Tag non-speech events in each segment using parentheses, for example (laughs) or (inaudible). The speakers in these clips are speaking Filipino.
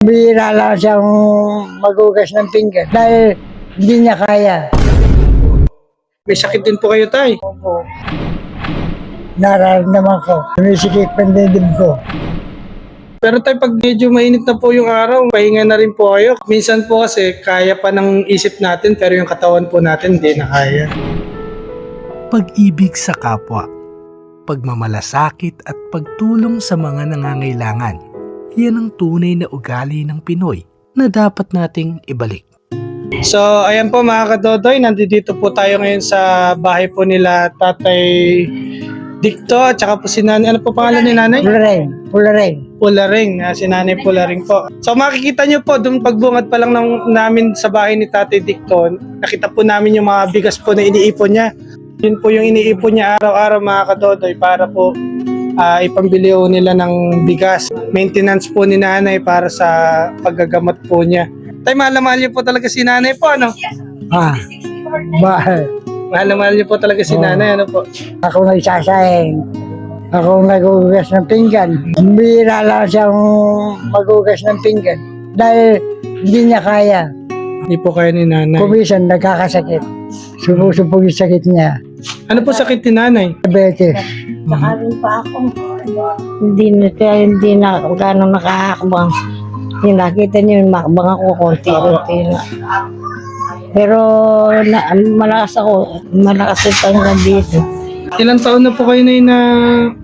Bihira lang siyang magugas ng pinggan dahil hindi niya kaya. May sakit din po kayo, tay. Opo. Nararamdaman ko. Sumisikip ang dibdib ko. Pero tay, pag medyo mainit na po yung araw, pahinga na rin po kayo. Minsan po kasi, kaya pa ng isip natin, pero yung katawan po natin, hindi na kaya. pag-ibig sa kapwa, pagmamalasakit at pagtulong sa mga nangangailangan. Yan ang tunay na ugali ng Pinoy na dapat nating ibalik. So, ayan po mga kadodoy, nandito po tayo ngayon sa bahay po nila Tatay Dicto at saka po si Nanay. Ano po pangalan ni Nanay? Pularing. Pularing. Pularing, ah, si Nanay Pularing po. So makikita nyo po, doon pagbungad pa lang ng, namin sa bahay ni Tatay Dicto, nakita po namin yung mga bigas po na iniipon niya. Yun po yung iniipon niya araw-araw mga kadodoy para po ah, ipambili ho nila ng bigas. Maintenance po ni Nanay para sa paggagamot po niya. Tay, mahal na mahal niyo po talaga si Nanay po, ano? Ah. Bahal. Mahal na mahal niyo po talaga si Oo. Nanay, ano po? Ako nagsasahing. Ako nagugas ng pinggan. Bihira lang siyang magugas ng pinggan dahil hindi niya kaya. Hindi po kayo ni Nanay. Kumisan, nagkakasakit. Sumusubog yung sakit niya. Ano po sakit ni Nanay? Diabetes. Nakarin pa ako. Hindi na, kaya hindi na gano'ng nakahakbang. Hindi nakita niyo yung makbang ako, konti-konti na. Pero na, malakas ako, malakas yung tanggal dito. Ilang taon na po kayo na na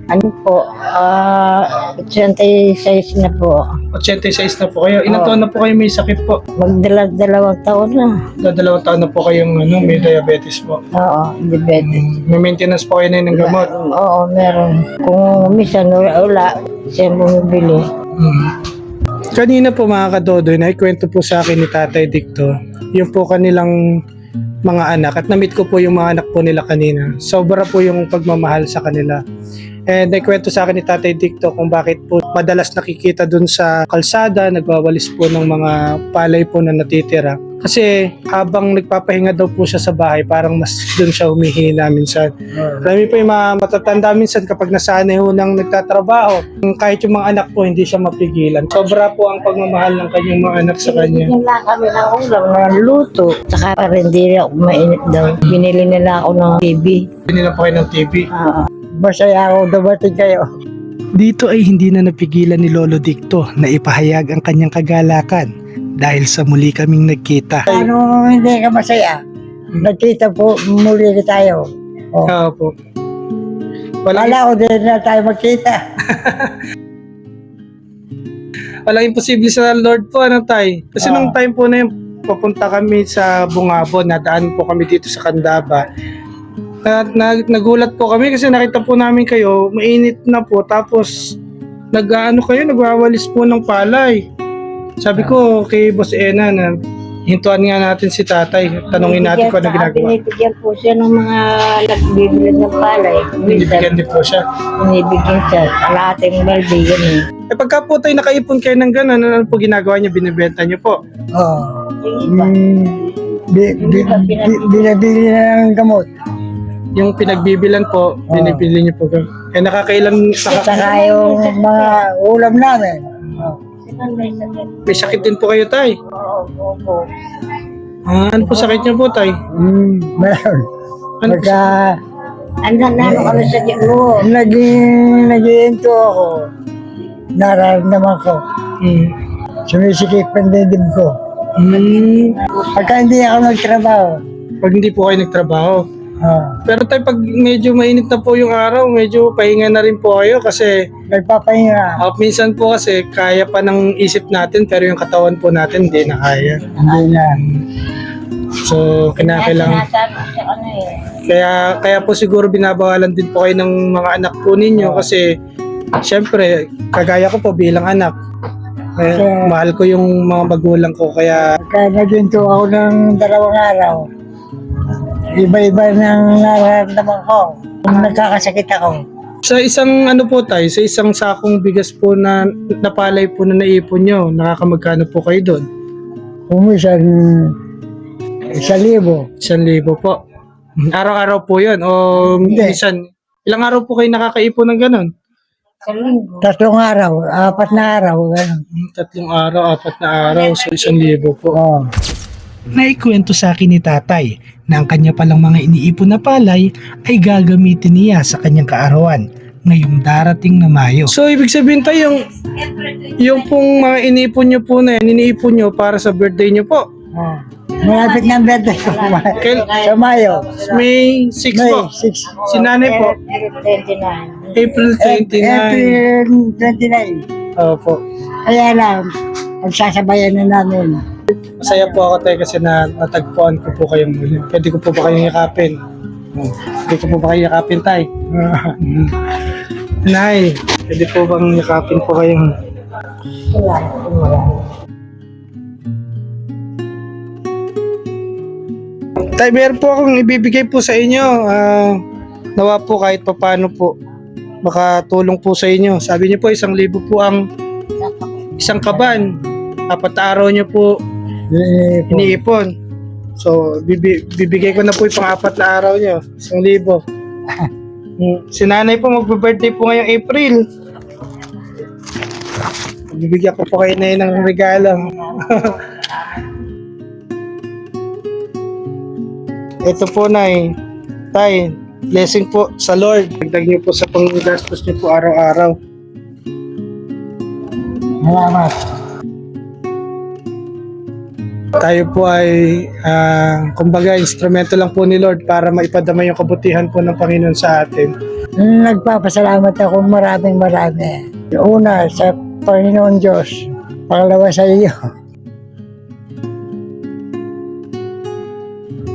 Ano po, ah, 86 na po. 86 na po kayo. Ilang Oo. taon na po kayo may sakit po? Magdala-dalawang taon na. Dalawang taon na po kayong ano, may diabetes po. Oo, diabetes. May maintenance po kayo na ng gamot. Oo, meron. Kung minsan wala, siya bumibili. Mm. Kanina po mga kadodoy, naikwento po sa akin ni Tatay Dicto, yung po kanilang mga anak at na-meet ko po yung mga anak po nila kanina. Sobra po yung pagmamahal sa kanila. And naikwento sa akin ni Tatay Dicto kung bakit po madalas nakikita dun sa kalsada, nagwawalis po ng mga palay po na natitira. Kasi habang nagpapahinga daw po siya sa bahay, parang mas dun siya humihina minsan. Marami po yung mga matatanda minsan kapag nasanay ho ng nagtatrabaho, kahit yung mga anak po hindi siya mapigilan. Sobra po ang pagmamahal ng kanyang mga anak sa kanya. Binili nila kami ng ulam na luto. Saka para hindi ako mainit daw. Binili nila ako ng TV. Binila po kayo ng TV. Oo. Masaya ako dumating kayo. Dito ay hindi na napigilan ni Lolo Dicto na ipahayag ang kanyang kagalakan dahil sa muli kaming nagkita. Ano hindi ka masaya? Nagkita po, muli na tayo. Oh. Oo po. Walang, Wala ko din na tayo magkita. (laughs) walang imposible sa Lord po, ano tay? Kasi Oo. nung time po na yun, papunta kami sa Bungabon, nadaan po kami dito sa Candaba. At nag, nagulat po kami kasi nakita po namin kayo, mainit na po, tapos nag-ano kayo, nagwawalis po ng palay. Sabi ko kay Boss Ena na hintuan nga natin si tatay, tanongin natin kung ano ginagawa. Binibigyan po siya ng mga nagbibili ng palay. Binibigyan din po siya. binibigyan siya. Kalahating balde, ganun. Eh pagka po tayo nakaipon kayo ng gano'n, ano po ginagawa niyo? Binibenta niyo po. Oh. Mm, bi, bi, bi, binabili na ng gamot. Yung pinagbibilan po, binibili niyo po. Eh nakakailan, naka, Saka yung mga ulam namin. Oh. May sakit din po kayo tay. Oo, oo, oo. Ah, ano po sakit niyo po tay? Mm, meron. Ano po? Pagka Ano na ano kami sa tiyan mo? naging nagiinto ako, nararamdaman ko. Hmm. Sumisikip ang dibdib ko. Hmm. Pagka hindi ako nagtrabaho, Pag hindi po kayo nagtrabaho. Oh, Pero tay, pag medyo mainit na po yung araw, medyo pahinga na rin po kayo kasi nagpapahinga. uh, minsan po kasi kaya pa ng isip natin pero yung katawan po natin hindi na kaya. Hindi na. So, kinakailangan. Sinasabi siya ano eh. Kaya kaya po siguro binabawalan din po kayo ng mga anak po ninyo kasi syempre kagaya ko po bilang anak. Eh, Okay. mahal ko yung mga magulang ko kaya Pagka naginto ako ng dalawang araw, iba-iba ng nararamdaman ko. Kung nagkakasakit ako, sa isang ano po tayo, sa isang sakong bigas po na napalay po na naipon nyo, nakakamagkano po kayo doon? kumisan sa libo. Isang libo po. Araw-araw po yun o Hindi. minsan, ilang araw po kayo nakakaipon ng ganun? Tatlong araw, apat na araw. Ganun. Hmm, Tatlong araw, apat na araw, so isang libo po. Oo. Naikwento sa akin ni tatay na ang kanya palang mga iniipon na palay ay gagamitin niya sa kanyang kaarawan ngayong darating na Mayo. So, ibig sabihin tayo, yung, yung pong mga inipon nyo po na yan, iniipon nyo para sa birthday nyo po. Oo. Malapit na ang birthday ko. Kail- Sa Mayo. May 6 May po. 6. Si nanay po, April 29. April 29. April 29. Opo. Kaya lang, pagsasabayan na namin. Masaya po ako tayo kasi na natagpuan ko po kayong muli. Pwede ko po ba kayong yakapin? Hmm. Pwede ko po ba kayong yakapin tay? (laughs) Nay, pwede po bang yakapin po kayong Wala. Wala. Tay, meron po akong ibibigay po sa inyo. Ah, nawa po kahit papano po makatulong po sa inyo. Sabi niyo po isang libo po ang isang kaban. Apat araw niyo po Po. iniipon. So, bibi- bibigay ko na po yung pang-apat na araw niyo. Isang libo. (laughs) Hmm, Si nanay po magbe-birthday po ngayong April. Bibigyan ko po kayo na yun ng regalo. (laughs) Ito po na Tay, blessing po sa Lord. Dagdag niyo po sa panggastos niyo po araw-araw. Salamat. Tayo po ay, ah, kumbaga, instrumento lang po ni Lord para maipadama yung kabutihan po ng Panginoon sa atin. Nagpapasalamat ako maraming marami. Una, sa Panginoon Diyos. Pangalawa sa iyo.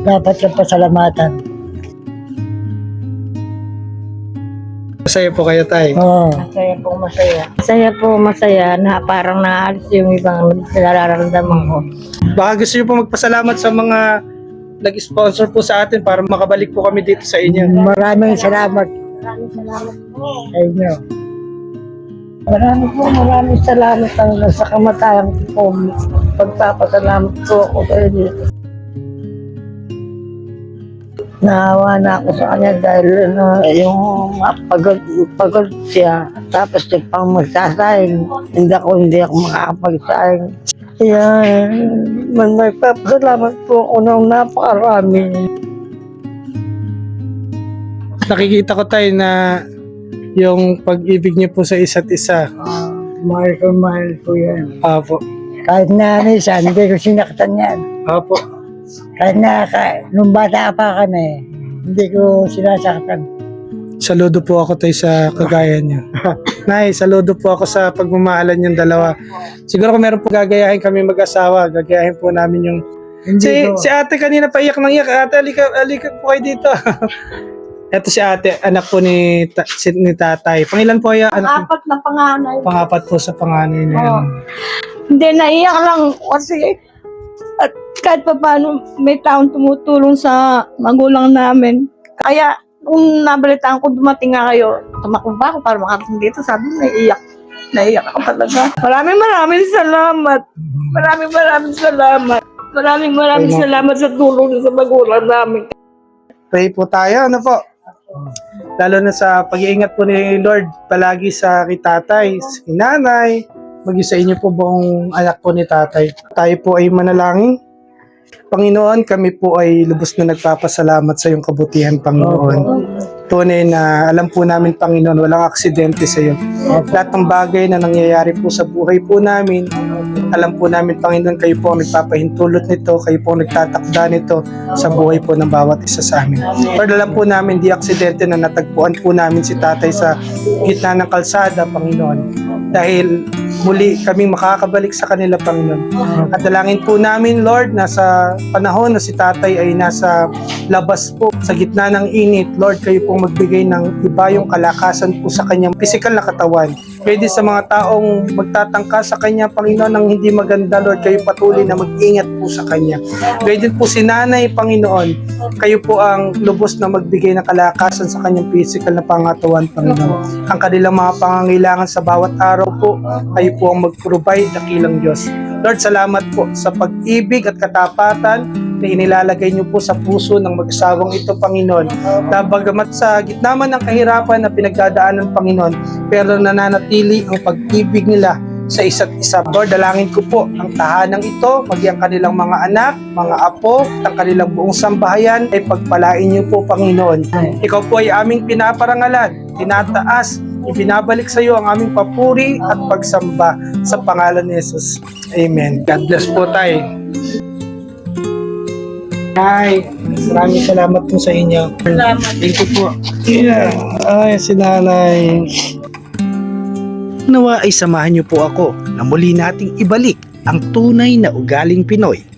Dapat sa pasalamatan. Masaya po kayo, Tay. Oo. Masaya po masaya. Masaya po masaya na parang naalis yung ibang nararamdaman ko. Baka gusto niyo po magpasalamat sa mga nag-sponsor po sa atin para makabalik po kami dito sa inyo. Maraming salamat Maraming salamat po. sa inyo. Marami po, maraming salamat ang sa kamatayan ko. Pagpapasalamat po ako kayo dito. Naawa na ako sa kanya dahil na yung pagod, pagod siya. Tapos yung pang magsasaing, hindi ako, hindi ako makakapagsaing. Kaya, man magpapasalamat po ako ng napakarami. Nakikita ko, Tay, na yung pag-ibig niyo po sa isa't isa. Ah, mahal ko, mahal ko yan. Apo. Kahit na minsan, hindi ko sinaktan yan. Apo. Kahit na, ka, nung bata pa kami, hindi ko sinasaktan. Saludo po ako, Tay, sa kagaya niyo. (laughs) Nay, saludo po ako sa pagmamahalan yung dalawa. Siguro kung meron po gagayahin kami mag-asawa, gagayahin po namin yung Hindi Si, ko. si ate kanina pa iyak ng iyak. Ate, alika, alika po kayo dito. (laughs) Ito si ate, anak po ni, ta, si, ni tatay. Pangilan po kaya anak Apat na panganay. Pangapat po sa panganay na yan. Oo. Hindi, naiyak lang kasi kahit pa paano may taong tumutulong sa magulang namin. Kaya kung nabalitaan ko dumating nga kayo, tumakbo ba ako para makarating dito? Sabi mo, naiiyak. Naiiyak ako talaga. Maraming maraming salamat. Maraming maraming salamat. Maraming maraming Salamat. sa tulong sa magulang namin. Pray po tayo, ano po? Lalo na sa pag-iingat po ni Lord palagi sa kay tatay, sa kay nanay, maging sa inyo po buong anak po ni tatay. Tayo po ay manalangin. Panginoon, kami po ay lubos na nagpapasalamat sa iyong kabutihan, Panginoon. Tunay na alam po namin, Panginoon, walang aksidente sa iyo. Lahat ng bagay na nangyayari po sa buhay po namin, alam po namin, Panginoon, kayo po ang nagpapahintulot nito, kayo po ang nagtatakda nito sa buhay po ng bawat isa sa amin. Lord, alam po namin, di aksidente na natagpuan po namin si tatay sa gitna ng kalsada, Panginoon. Dahil muli kaming makakabalik sa kanila, Panginoon. At dalangin po namin, Lord, nasa panahon na si tatay ay nasa labas po sa gitna ng init, Lord, kayo pong magbigay ng iba yung kalakasan po sa kanyang physical na katawan. Pwede sa mga taong magtatangka sa kanya, Panginoon, ng hindi maganda, Lord, kayo patuloy na mag-ingat po sa kanya. Gaya din po si Nanay, Panginoon, kayo po ang lubos na magbigay ng kalakasan sa kanyang physical na pangatawan, Panginoon. Ang kanilang mga pangangailangan sa bawat araw po, kayo po ang mag-provide, dakilang Diyos. Lord, salamat po sa pag-ibig at katapatan na inilalagay niyo po sa puso ng mag-asawang ito, Panginoon. Na bagamat sa gitna man ng kahirapan na pinagdadaanan, Panginoon, pero nananatili ang pag-ibig nila sa isa't isa. Lord, dalangin ko po ang tahanang ito, maging ang kanilang mga anak, mga apo, at ang kanilang buong sambahayan ay pagpalain niyo po, Panginoon. Ikaw po ay aming pinaparangalan, tinataas, ibinabalik sa iyo ang aming papuri at pagsamba sa pangalan ni Jesus. Amen. God bless po tayo. Ay, maraming salamat po sa inyo. Salamat. Thank you po. Yeah. Ay, si nanay. Nawa ay samahan niyo po ako na muli nating ibalik ang tunay na ugaling Pinoy